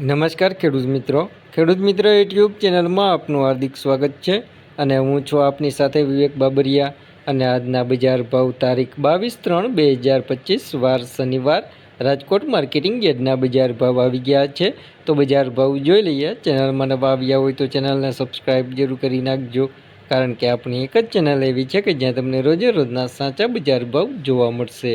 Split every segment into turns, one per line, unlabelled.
નમસ્કાર ખેડૂત મિત્રો. ખેડૂત મિત્રો યુટ્યુબ ચેનલમાં આપનું હાર્દિક સ્વાગત છે અને હું છું આપની સાથે વિવેક બાબરિયા અને આજના બજાર ભાવ તારીખ બાવીસ ત્રણ બે હજાર પચીસ, વાર શનિવાર, રાજકોટ માર્કેટિંગ યાર્ડના બજાર ભાવ આવી ગયા છે. તો બજાર ભાવ જોઈ લઈએ. ચેનલમાં નવા આવ્યા હોય તો ચેનલને સબસ્ક્રાઈબ જરૂર કરી નાખજો, કારણ કે આપણી એક જ ચેનલ એવી છે કે જ્યાં તમને રોજે રોજના સાચા બજાર ભાવ જોવા મળશે.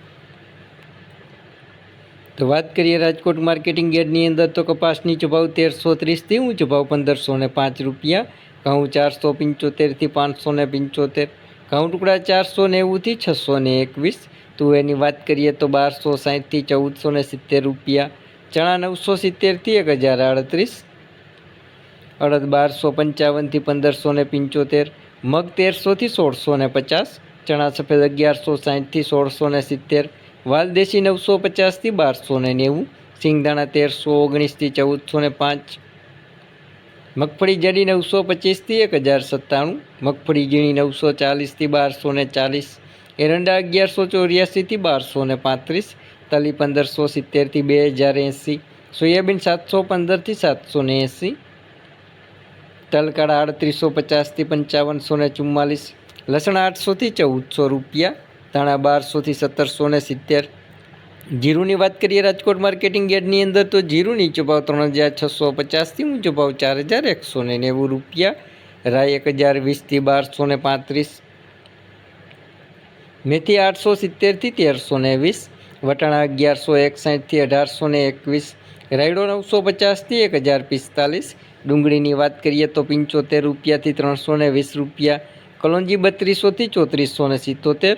તો વાત કરીએ રાજકોટ માર્કેટિંગ યાર્ડની અંદર તો કપાસ નીચો તેરસો ત્રીસથી ઊંચો ભાવ પંદરસો ને પાંચ રૂપિયા, ઘઉં ચારસો પંચોતેરથી પાંચસો ને પંચોતેર, ઘઉં ટુકડા ચારસો નેવુંથી છસો ને એકવીસ તુવેરની વાત કરીએ તો બારસો સાહીઠથી ચૌદસો ને સિત્તેર રૂપિયા, ચણા નવસો સિત્તેરથી એક હજાર આડત્રીસ, અડદ બારસો પંચાવનથી પંદરસો ને પંચોતેર, મગ તેરસોથી સોળસો ને પચાસ, ચણા સફેદ અગિયારસો સાહીઠથી સોળસો ને સિત્તેર વાલ દેશી નવસો પચાસથી બારસો ને નેવું, સિંગદાણા તેરસો, ઓગણીસથી ચૌદસો ને પાંચ, મગફળી જડી નવસો પચીસથી એક હજાર સત્તાણું, મગફળી ઝીણી નવસો ચાલીસથી બારસો ને ચાલીસ, એરંડા અગિયારસો ચોર્યાસીથી બારસો ને પાંત્રીસ, તલી પંદરસો સિત્તેરથી બે હજાર એંસી, સોયાબીન સાતસો પંદરથી સાતસો ને એંસી, તલકાળા આડત્રીસો પચાસથી પંચાવનસો ને ચુમ્માલીસ, લસણ આઠસોથી ચૌદસો રૂપિયા ધાણા બારસોથી સત્તરસો ને સિત્તેર. જીરુની વાત કરીએ રાજકોટ માર્કેટિંગ યાર્ડની અંદર, તો જીરું નીચો ભાવ ત્રણ હજાર છસો પચાસથી ઊંચો ભાવ ચાર હજાર એકસો ને નેવું રૂપિયા. રાય એક હજાર વીસથી બારસો ને પાંત્રીસ. મેથી આઠસો સિત્તેરથી તેરસો ને વીસ. વટાણા અગિયારસો એકસાઠથી અઢારસો ને એકવીસ. રાયડો નવસો પચાસથી એક હજાર પિસ્તાલીસ. ડુંગળીની વાત કરીએ તો પંચોતેર રૂપિયાથી ત્રણસો ને વીસ રૂપિયા. કલોંજી બત્રીસોથી ચોત્રીસો ને સિત્તોતેર.